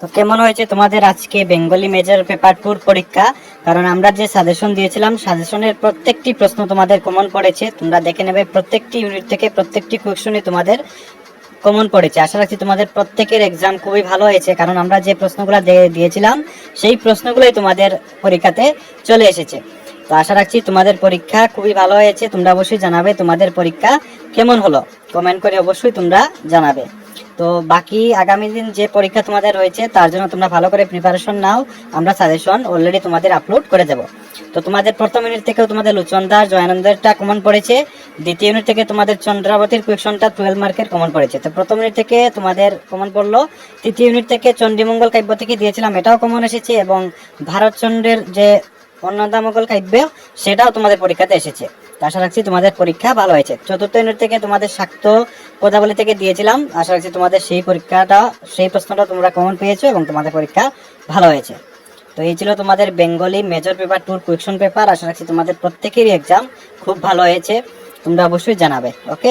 তো কেমন হয়েছে তোমাদের আজকে বেঙ্গলি মেজর পেপার টুর পরীক্ষা? কারণ আমরা যে সাজেশন দিয়েছিলাম সাজেশনের প্রত্যেকটি প্রশ্ন তোমাদের কমন পড়েছে। তোমরা দেখে নেবে প্রত্যেকটি ইউনিট থেকে প্রত্যেকটি কোয়েশনই তোমাদের কমন পড়েছে। আশা রাখছি তোমাদের প্রত্যেকের এক্সাম খুবই ভালো হয়েছে, কারণ আমরা যে প্রশ্নগুলো দিয়েছিলাম, সেই প্রশ্নগুলোই তোমাদের পরীক্ষাতে চলে এসেছে। তো আশা রাখছি তোমাদের পরীক্ষা খুবই ভালো হয়েছে। তোমরা অবশ্যই জানাবে তোমাদের পরীক্ষা কেমন হলো। কমেন্ট করে অবশ্যই তোমরা জানাবে। তো বাকি আগামী দিন যে পরীক্ষা তোমাদের রয়েছে, তার জন্য তোমরা ভালো করে প্রিপারেশন নাও। আমরা সাজেশন অলরেডি তোমাদের আপলোড করে দেব। তো তোমাদের প্রথম ইউনিট থেকেও তোমাদের লুচন্দার, জয়ানন্দেরটা কমন পড়েছে। দ্বিতীয় ইউনিট থেকে তোমাদের চন্দ্রাবতীর কোয়েশনটা টুয়েলভ মার্কের কমন পড়েছে। তো প্রথম ইউনিট থেকে তোমাদের কমন পড়ল। তৃতীয় ইউনিট থেকে চণ্ডীমঙ্গল কাব্য থেকে দিয়েছিলাম, এটাও কমন এসেছে এবং ভারতচন্দ্রের যে অন্নদামঙ্গল কাব্য, সেটাও তোমাদের পরীক্ষাতে এসেছে। আশা রাখছি তোমাদের পরীক্ষা ভালো হয়েছে। চতুর্থ ইউনিট থেকে তোমাদের শাক্ত পদাবলী থেকে দিয়েছিলাম। আশা রাখছি তোমাদের সেই পরীক্ষাটা, সেই প্রশ্নটা তোমরা কমন পেয়েছ এবং তোমাদের পরীক্ষা ভালো হয়েছে। তো এই ছিল তোমাদের বেঙ্গলি মেজর পেপার টুর কুয়েকশন পেপার আশা রাখছি তোমাদের প্রত্যেকেরই এক্সাম খুব ভালো হয়েছে। তোমরা অবশ্যই জানাবে ওকে